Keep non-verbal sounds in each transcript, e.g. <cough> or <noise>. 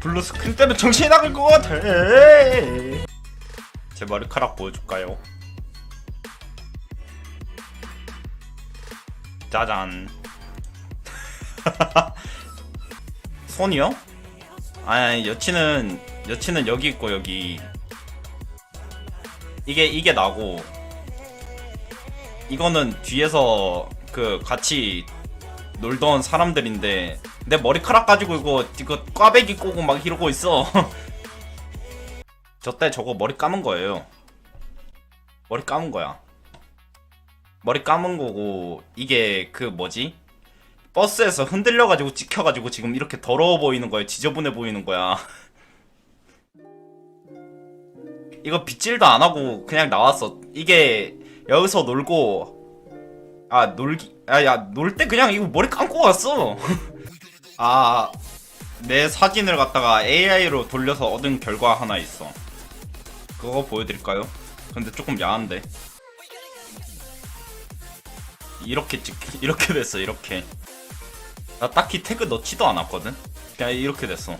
블루 스크린 때문에 정신이 나갈 것 같아. 제 머리카락 보여줄까요? 짜잔. 손이요? 아니 여친은 여친은 여기 있고 여기 이게 이게 나고 이거는 뒤에서 그 같이 놀던 사람들인데 내 머리카락 가지고 이거 이거 꽈배기 꼬고 막 이러고 있어. <laughs> 저 때 저거 머리 감은 거예요. 머리 감은 거야. 머리 감은 거고 이게 그 뭐지? 버스에서 흔들려가지고 찍혀가지고 지금 이렇게 더러워 보이는 거야. 지저분해 보이는 거야. <laughs> 이거 빗질도 안 하고 그냥 나왔어. 이게 여기서 놀고 아 놀기 아야 놀 때 그냥 이거 머리 감고 왔어. <laughs> 아 내 사진을 갖다가 AI로 돌려서 얻은 결과 하나 있어. 그거 보여드릴까요? 근데 조금 야한데. 이렇게 찍 이렇게 됐어 이렇게. 나 딱히 태그 넣지도 않았거든. 그냥 이렇게 됐어.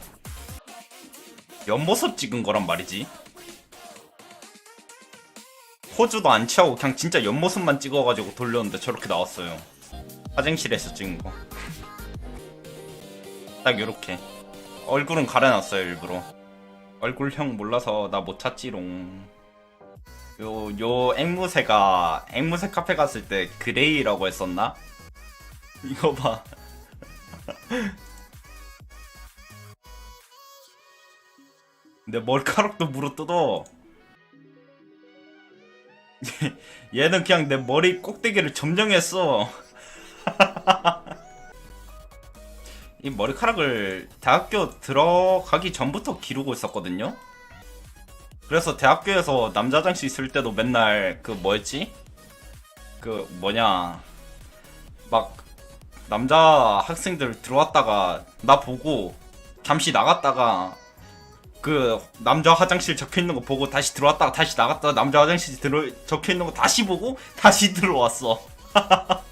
옆모습 찍은 거란 말이지. 포즈도 안 취하고 그냥 진짜 옆모습만 찍어가지고 돌렸는데 저렇게 나왔어요. 화장실에서 찍은 거. 딱 요렇게. 얼굴은 가려놨어요 일부러. 얼굴형 몰라서 나 못 찾지롱. 요, 요 앵무새가 앵무새 카페 갔을 때 그레이라고 했었나? <laughs> 이거 봐. <laughs> 내 머리카락도 물어 뜯어. 얘는 그냥 내 머리 꼭대기를 점령했어. <laughs> 이 머리카락을 대학교 들어가기 전부터 기르고 있었거든요. 그래서 대학교에서 남자 화장실 있을 때도 맨날 그 뭐였지? 그 뭐냐 막 남자 학생들 들어왔다가 나 보고 잠시 나갔다가 그 남자 화장실 적혀 있는 거 보고 다시 들어왔다가 다시 나갔다가 남자 화장실 들어 적혀 있는 거 다시 보고 다시 들어왔어. <laughs>